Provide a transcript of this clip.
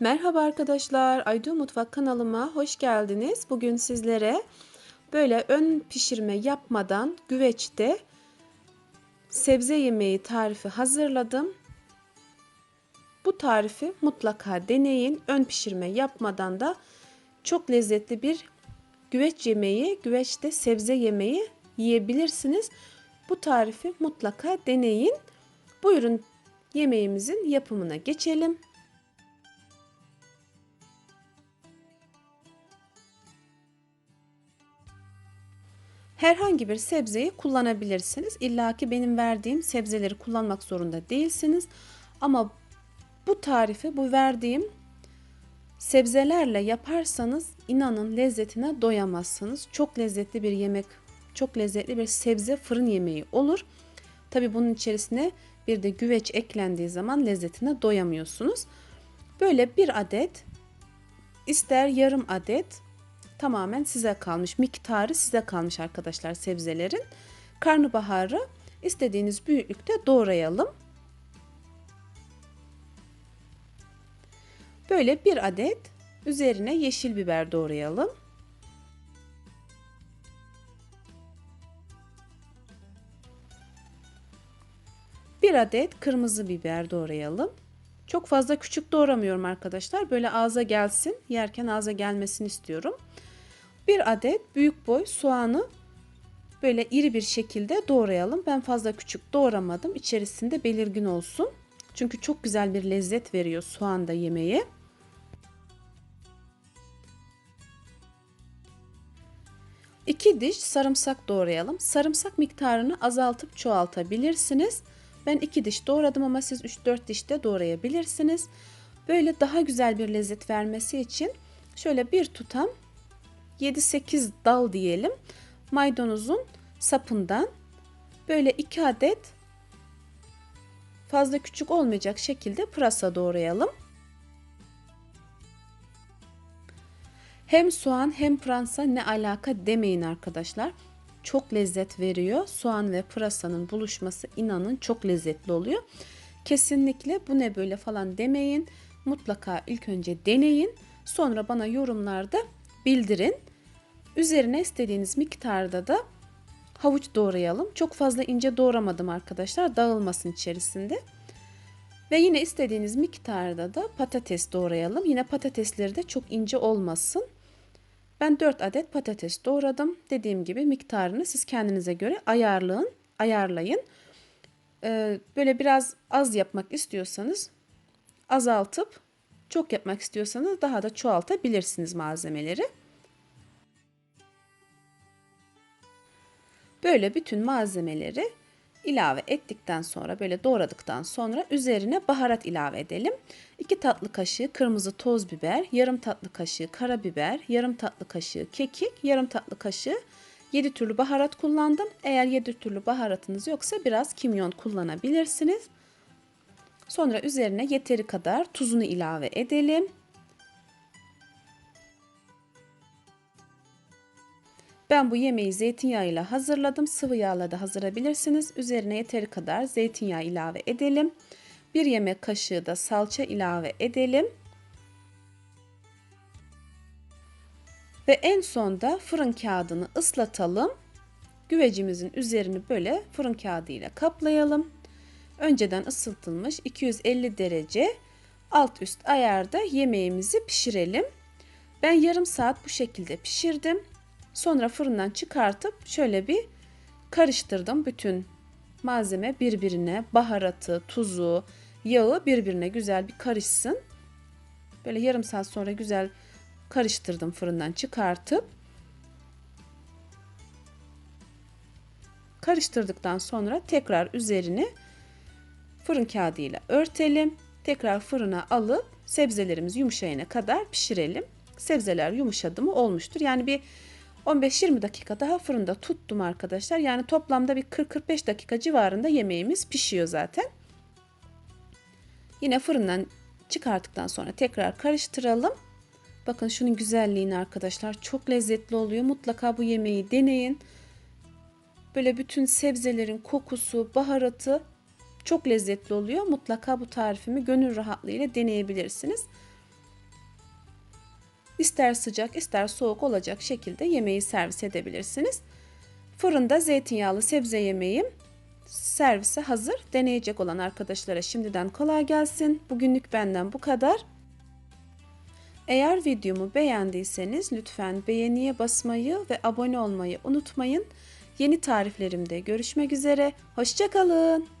Merhaba arkadaşlar, Aydu Mutfak kanalıma hoş geldiniz. Bugün sizlere böyle ön pişirme yapmadan güveçte sebze yemeği tarifi hazırladım. Bu tarifi mutlaka deneyin. Ön pişirme yapmadan da çok lezzetli bir güveç yemeği, güveçte sebze yemeği yiyebilirsiniz. Bu tarifi mutlaka deneyin. Buyurun yemeğimizin yapımına geçelim. Herhangi bir sebzeyi kullanabilirsiniz. İlla ki benim verdiğim sebzeleri kullanmak zorunda değilsiniz. Ama bu tarifi, bu verdiğim sebzelerle yaparsanız inanın lezzetine doyamazsınız. Çok lezzetli bir yemek, çok lezzetli bir sebze fırın yemeği olur. Tabi bunun içerisine bir de güveç eklendiği zaman lezzetine doyamıyorsunuz. Böyle bir adet ister yarım adet tamamen size kalmış. Miktarı size kalmış arkadaşlar sebzelerin. Karnabaharı istediğiniz büyüklükte doğrayalım. Böyle bir adet üzerine yeşil biber doğrayalım. Bir adet kırmızı biber doğrayalım. Çok fazla küçük doğramıyorum arkadaşlar. Böyle ağza gelsin, yerken ağza gelmesini istiyorum. Bir adet büyük boy soğanı böyle iri bir şekilde doğrayalım. Ben fazla küçük doğramadım. İçerisinde belirgin olsun. Çünkü çok güzel bir lezzet veriyor soğan da yemeğe. İki diş sarımsak doğrayalım. Sarımsak miktarını azaltıp çoğaltabilirsiniz. Ben iki diş doğradım ama siz 3-4 diş de doğrayabilirsiniz. Böyle daha güzel bir lezzet vermesi için şöyle bir tutam 7-8 dal diyelim maydanozun sapından böyle 2 adet fazla küçük olmayacak şekilde pırasa doğrayalım. Hem soğan hem pırasa ne alaka demeyin arkadaşlar. Çok lezzet veriyor. Soğan ve pırasanın buluşması inanın çok lezzetli oluyor. Kesinlikle bu ne böyle falan demeyin. Mutlaka ilk önce deneyin. Sonra bana yorumlarda bildirin. Üzerine istediğiniz miktarda da havuç doğrayalım. Çok fazla ince doğramadım arkadaşlar. Dağılmasın içerisinde. Ve yine istediğiniz miktarda da patates doğrayalım. Yine patatesleri de çok ince olmasın. Ben 4 adet patates doğradım. Dediğim gibi miktarını siz kendinize göre ayarlayın. ayarlayın. Ee, böyle biraz az yapmak istiyorsanız azaltıp çok yapmak istiyorsanız daha da çoğaltabilirsiniz malzemeleri. Böyle bütün malzemeleri ilave ettikten sonra böyle doğradıktan sonra üzerine baharat ilave edelim. 2 tatlı kaşığı kırmızı toz biber, yarım tatlı kaşığı karabiber, yarım tatlı kaşığı kekik, yarım tatlı kaşığı 7 türlü baharat kullandım. Eğer 7 türlü baharatınız yoksa biraz kimyon kullanabilirsiniz. Sonra üzerine yeteri kadar tuzunu ilave edelim. Ben bu yemeği zeytinyağıyla hazırladım. Sıvı yağla da hazırlayabilirsiniz. Üzerine yeteri kadar zeytinyağı ilave edelim. Bir yemek kaşığı da salça ilave edelim. Ve en sonda fırın kağıdını ıslatalım. Güvecimizin üzerini böyle fırın kağıdı ile kaplayalım. Önceden ısıtılmış 250 derece alt üst ayarda yemeğimizi pişirelim. Ben yarım saat bu şekilde pişirdim. Sonra fırından çıkartıp şöyle bir karıştırdım bütün malzeme birbirine, baharatı, tuzu, yağı birbirine güzel bir karışsın. Böyle yarım saat sonra güzel karıştırdım fırından çıkartıp. Karıştırdıktan sonra tekrar üzerini fırın kağıdı ile örtelim. Tekrar fırına alıp sebzelerimiz yumuşayana kadar pişirelim. Sebzeler yumuşadı mı olmuştur. Yani bir 15-20 dakika daha fırında tuttum arkadaşlar. Yani toplamda bir 40-45 dakika civarında yemeğimiz pişiyor zaten. Yine fırından çıkarttıktan sonra tekrar karıştıralım. Bakın şunun güzelliğini arkadaşlar çok lezzetli oluyor. Mutlaka bu yemeği deneyin. Böyle bütün sebzelerin kokusu, baharatı çok lezzetli oluyor. Mutlaka bu tarifimi gönül rahatlığıyla deneyebilirsiniz. İster sıcak ister soğuk olacak şekilde yemeği servis edebilirsiniz. Fırında zeytinyağlı sebze yemeğim servise hazır. Deneyecek olan arkadaşlara şimdiden kolay gelsin. Bugünlük benden bu kadar. Eğer videomu beğendiyseniz lütfen beğeniye basmayı ve abone olmayı unutmayın. Yeni tariflerimde görüşmek üzere. Hoşçakalın.